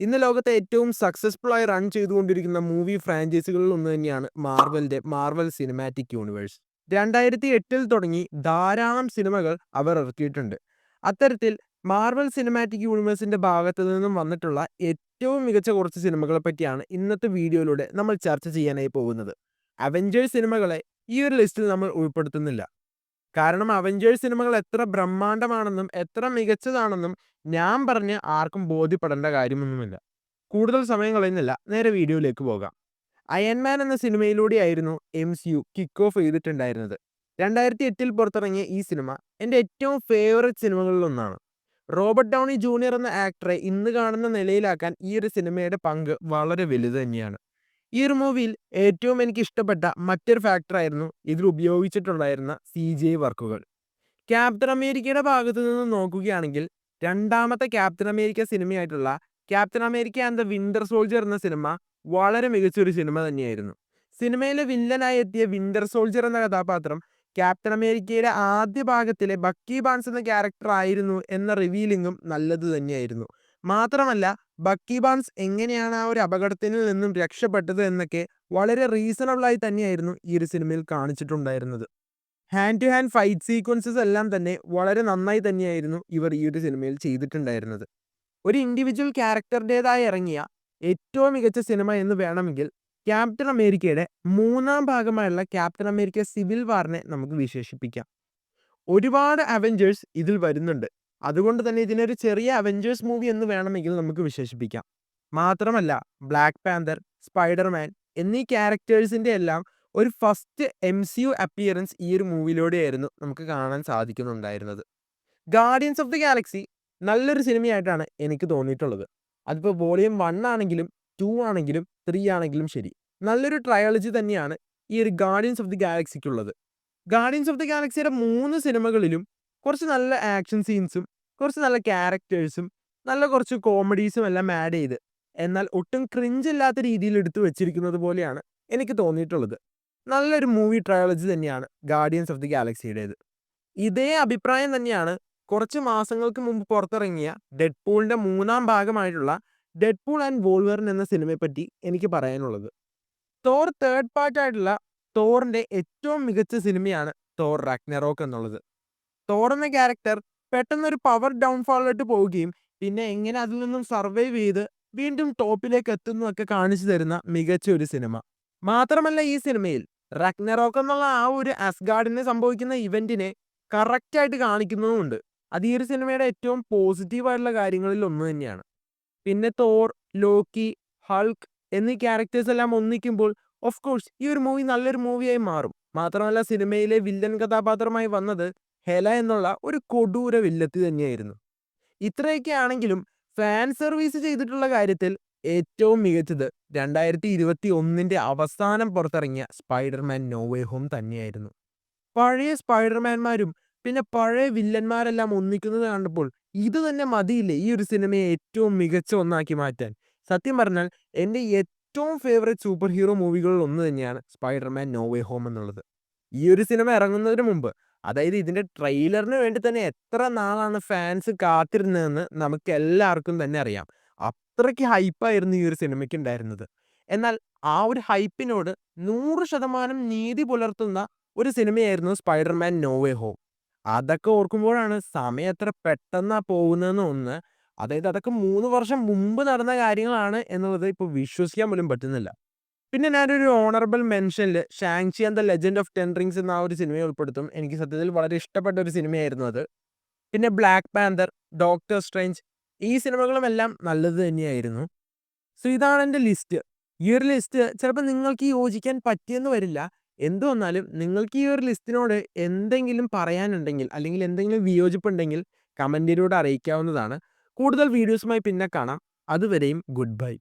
ഇന്ന് ലോകത്തെ ഏറ്റവും സക്സസ്ഫുൾ ആയി റൺ ചെയ്തുകൊണ്ടിരിക്കുന്ന മൂവി ഫ്രാഞ്ചൈസികളിൽ ഒന്ന് തന്നെയാണ് മാർവലിന്റെ മാർവൽ സിനിമാറ്റിക് യൂണിവേഴ്സ് രണ്ടായിരത്തി എട്ടിൽ തുടങ്ങി ധാരാളം സിനിമകൾ അവർ ഇറക്കിയിട്ടുണ്ട്. അത്തരത്തിൽ മാർവൽ സിനിമാറ്റിക് യൂണിവേഴ്സിന്റെ ഭാഗത്തു നിന്നും വന്നിട്ടുള്ള ഏറ്റവും മികച്ച കുറച്ച് സിനിമകളെ പറ്റിയാണ് ഇന്നത്തെ വീഡിയോയിലൂടെ നമ്മൾ ചർച്ച ചെയ്യാനായി പോകുന്നത്. അവഞ്ചേഴ്സ് സിനിമകളെ ഈ ഒരു ലിസ്റ്റിൽ നമ്മൾ ഉൾപ്പെടുത്തുന്നില്ല. കാരണം അവഞ്ചേഴ്സ് സിനിമകൾ എത്ര ബ്രഹ്മാണ്ഡമാണെന്നും എത്ര മികച്ചതാണെന്നും ഞാൻ പറഞ്ഞ് ആർക്കും ബോധ്യപ്പെടേണ്ട കാര്യമൊന്നുമില്ല. കൂടുതൽ സമയം കളയുന്നില്ല നേരെ വീഡിയോയിലേക്ക് പോകാം. അയൺമാൻ എന്ന സിനിമയിലൂടെയായിരുന്നു M C U kick off ചെയ്തിട്ടുണ്ടായിരുന്നത്. രണ്ടായിരത്തി എട്ടിൽ പുറത്തിറങ്ങിയ ഈ സിനിമ എന്റെ ഏറ്റവും ഫേവററ്റ് സിനിമകളിലൊന്നാണ്. റോബർട്ട് ഡൗണി ജൂനിയർ എന്ന ആക്ടറെ ഇന്ന് കാണുന്ന നിലയിലാക്കാൻ ഈ ഒരു സിനിമയുടെ പങ്ക് വളരെ വലുത് തന്നെയാണ്. ഈ ഒരു മൂവിയിൽ ഏറ്റവും എനിക്ക് ഇഷ്ടപ്പെട്ട മറ്റൊരു ഫാക്ടറായിരുന്നു ഇതിൽ ഉപയോഗിച്ചിട്ടുണ്ടായിരുന്ന സി ജി ഐ വർക്കുകൾ. ക്യാപ്റ്റൻ അമേരിക്കയുടെ ഭാഗത്തു നിന്ന് നോക്കുകയാണെങ്കിൽ രണ്ടാമത്തെ Captain America സിനിമയായിട്ടുള്ള Captain America and the Winter Soldier എന്ന സിനിമ വളരെ മികച്ചൊരു സിനിമ തന്നെയായിരുന്നു. സിനിമയിലെ വില്ലനായി എത്തിയ വിന്റർ സോൾജർ എന്ന കഥാപാത്രം ക്യാപ്റ്റൻ അമേരിക്കയുടെ ആദ്യ ഭാഗത്തിലെ ബക്കി ബാൻസ് എന്ന ക്യാരക്ടർ ആയിരുന്നു എന്ന റിവീലിംഗും നല്ലത് തന്നെയായിരുന്നു. മാത്രമല്ല ബക്കി ബാൻസ് എങ്ങനെയാണ് ആ ഒരു അപകടത്തിൽ നിന്നും രക്ഷപ്പെട്ടത് എന്നൊക്കെ വളരെ റീസണബിളായി തന്നെയായിരുന്നു ഈ ഒരു സിനിമയിൽ കാണിച്ചിട്ടുണ്ടായിരുന്നത്. Hand to hand fight sequences എല്ലാം തന്നെ വളരെ നന്നായി തന്നെയായിരുന്നു ഇവർ ഈ ഒരു സിനിമയിൽ ചെയ്തിട്ടുണ്ടായിരുന്നത്. ഒരു ഇൻഡിവിജ്വൽ ക്യാരക്ടറിന്റെതായി ഇറങ്ങിയ ഏറ്റവും മികച്ച സിനിമ എന്ന് വേണമെങ്കിൽ ക്യാപ്റ്റൻ അമേരിക്കയുടെ മൂന്നാം ഭാഗമായുള്ള ക്യാപ്റ്റൻ അമേരിക്ക സിവിൽ വാറിനെ നമുക്ക് വിശേഷിപ്പിക്കാം. ഒരുപാട് അവഞ്ചേഴ്സ് ഇതിൽ വരുന്നുണ്ട്. അതുകൊണ്ട് തന്നെ ഇതിനൊരു ചെറിയ അവഞ്ചേഴ്സ് മൂവി എന്ന് വേണമെങ്കിൽ നമുക്ക് വിശേഷിപ്പിക്കാം. മാത്രമല്ല ബ്ലാക്ക് പാന്തർ സ്പൈഡർമാൻ എന്നീ ക്യാരക്ടേഴ്സിന്റെ എല്ലാം ഒരു first M C U appearance ഈ ഒരു മൂവിയിലൂടെയായിരുന്നു നമുക്ക് കാണാൻ സാധിക്കുന്നുണ്ടായിരുന്നത്. ഗാർഡിയൻസ് ഓഫ് ദി ഗാലക്സി നല്ലൊരു സിനിമയായിട്ടാണ് എനിക്ക് തോന്നിയിട്ടുള്ളത്. അതിപ്പോൾ വോളിയം വൺ ആണെങ്കിലും ടു ആണെങ്കിലും ത്രീ ആണെങ്കിലും ശരി. നല്ലൊരു ട്രയോളജി തന്നെയാണ് ഈ ഒരു ഗാർഡിയൻസ് ഓഫ് ദി ഗാലക്സിക്കുള്ളത് ഗാർഡിയൻസ് ഓഫ് ദി ഗാലക്സിയുടെ മൂന്ന് സിനിമകളിലും കുറച്ച് നല്ല ആക്ഷൻ സീൻസും കുറച്ച് നല്ല ക്യാരക്ടേഴ്സും നല്ല കുറച്ച് കോമഡീസും എല്ലാം ആഡ് ചെയ്ത് എന്നാൽ ഒട്ടും ക്രിഞ്ചില്ലാത്ത രീതിയിൽ എടുത്തു വെച്ചിരിക്കുന്നത് പോലെയാണ് എനിക്ക് തോന്നിയിട്ടുള്ളത്. നല്ലൊരു മൂവി ട്രയോളജി തന്നെയാണ് ഗാർഡിയൻസ് ഓഫ് ദി ഗാലക്സിയുടേത് ഇതേ അഭിപ്രായം തന്നെയാണ് കുറച്ച് മാസങ്ങൾക്ക് മുമ്പ് പുറത്തിറങ്ങിയ ഡെഡ് പൂളിന്റെ മൂന്നാം ഭാഗമായിട്ടുള്ള ഡെഡ് പൂൾ ആൻഡ് വോൾവറിൻ എന്ന സിനിമയെപ്പറ്റി എനിക്ക് പറയാനുള്ളത്. തോർ തേർഡ് പാർട്ടായിട്ടുള്ള തോറിന്റെ ഏറ്റവും മികച്ച സിനിമയാണ് തോർ റാഗ്നറോക്ക് എന്നുള്ളത്. തോർ എന്ന ക്യാരക്ടർ പെട്ടെന്നൊരു പവർ ഡൗൺഫാളിലോട്ട് പോവുകയും പിന്നെ എങ്ങനെ അതിൽ നിന്നും സർവൈവ് ചെയ്ത് വീണ്ടും ടോപ്പിലേക്ക് എത്തുന്നതൊക്കെ കാണിച്ചു തരുന്ന മികച്ച ഒരു സിനിമ മാത്രമല്ല ഈ സിനിമയിൽ റഗ്നറോക്ക് എന്നുള്ള ആ ഒരു അസ്ഗാർഡിന് സംഭവിക്കുന്ന ഇവന്റിനെ കറക്റ്റായിട്ട് കാണിക്കുന്നതുമുണ്ട്. അത് ഈ ഒരു സിനിമയുടെ ഏറ്റവും പോസിറ്റീവായിട്ടുള്ള കാര്യങ്ങളിൽ ഒന്ന് തന്നെയാണ്. പിന്നെ തോർ ലോക്കി ഹൾക്ക് എന്നീ ക്യാരക്ടേഴ്സ് എല്ലാം ഒന്നിക്കുമ്പോൾ ഓഫ് കോഴ്സ് ഈ ഒരു മൂവി നല്ലൊരു മൂവിയായി മാറും. മാത്രമല്ല സിനിമയിലെ വില്ലൻ കഥാപാത്രമായി വന്നത് ഹെല എന്നുള്ള ഒരു കൊടൂര വില്ലത്തി തന്നെയായിരുന്നു. ഇത്രയൊക്കെ ആണെങ്കിലും ഫാൻ സർവീസ് ചെയ്തിട്ടുള്ള കാര്യത്തിൽ ഏറ്റവും മികച്ചത് രണ്ടായിരത്തി ഇരുപത്തി ഒന്നിന്റെ അവസാനം പുറത്തിറങ്ങിയ സ്പൈഡർമാൻ നോവേ ഹോം തന്നെയായിരുന്നു. പഴയ സ്പൈഡർമാൻമാരും പിന്നെ പഴയ വില്ലന്മാരെല്ലാം ഒന്നിക്കുന്നത് കണ്ടപ്പോൾ ഇത് തന്നെ മതിയില്ലേ ഈ ഒരു സിനിമയെ ഏറ്റവും മികച്ച ഒന്നാക്കി മാറ്റാൻ? സത്യം പറഞ്ഞാൽ എന്റെ ഏറ്റവും ഫേവറേറ്റ് സൂപ്പർ ഹീറോ മൂവികളിൽ ഒന്ന് തന്നെയാണ് സ്പൈഡർമാൻ നോവേ ഹോം എന്നുള്ളത്. ഈ ഒരു സിനിമ ഇറങ്ങുന്നതിന് മുമ്പ് അതായത് ഇതിന്റെ ട്രെയിലറിന് വേണ്ടി തന്നെ എത്ര നാളാണ് ഫാൻസ് കാത്തിരുന്നതെന്ന് നമുക്ക് എല്ലാവർക്കും തന്നെ അറിയാം. അത്രയ്ക്ക് ഹൈപ്പായിരുന്നു ഈ ഒരു സിനിമയ്ക്ക് ഉണ്ടായിരുന്നത്. എന്നാൽ ആ ഒരു ഹൈപ്പിനോട് നൂറ് ശതമാനം നീതി പുലർത്തുന്ന ഒരു സിനിമയായിരുന്നു സ്പൈഡർമാൻ നോവേ ഹോം. അതൊക്കെ ഓർക്കുമ്പോഴാണ് സമയം എത്ര പെട്ടെന്നാണ് പോകുന്നതെന്ന് ഒന്ന് അതായത് അതൊക്കെ മൂന്ന് വർഷം മുമ്പ് നടന്ന കാര്യങ്ങളാണ് എന്നുള്ളത് ഇപ്പോൾ വിശ്വസിക്കാൻ പോലും പറ്റുന്നില്ല. പിന്നെ ഞാനൊരു honourable മെൻഷനിൽ Shang Chi and the legend of ten rings എന്ന ആ ഒരു സിനിമയെ ഉൾപ്പെടുത്തും. എനിക്ക് സത്യത്തിൽ വളരെ ഇഷ്ടപ്പെട്ട ഒരു സിനിമയായിരുന്നു അത്. പിന്നെ ബ്ലാക്ക് പാന്തർ ഡോക്ടർ സ്ട്രെഞ്ച് ഈ സിനിമകളും എല്ലാം നല്ലത് തന്നെയായിരുന്നു. സോ ഇതാണ് എന്റെ ലിസ്റ്റ് ഈ ഒരു ലിസ്റ്റ് ചിലപ്പോൾ നിങ്ങൾക്ക് യോജിക്കാൻ പറ്റിയെന്ന് വരില്ല. എന്തു വന്നാലും നിങ്ങൾക്ക് ഈ ഒരു ലിസ്റ്റിനോട് എന്തെങ്കിലും പറയാനുണ്ടെങ്കിൽ അല്ലെങ്കിൽ എന്തെങ്കിലും വിയോജിപ്പുണ്ടെങ്കിൽ കമന്റിലൂടെ അറിയിക്കാവുന്നതാണ്. കൂടുതൽ വീഡിയോസുമായി പിന്നെ കാണാം. അതുവരെയും ഗുഡ് ബൈ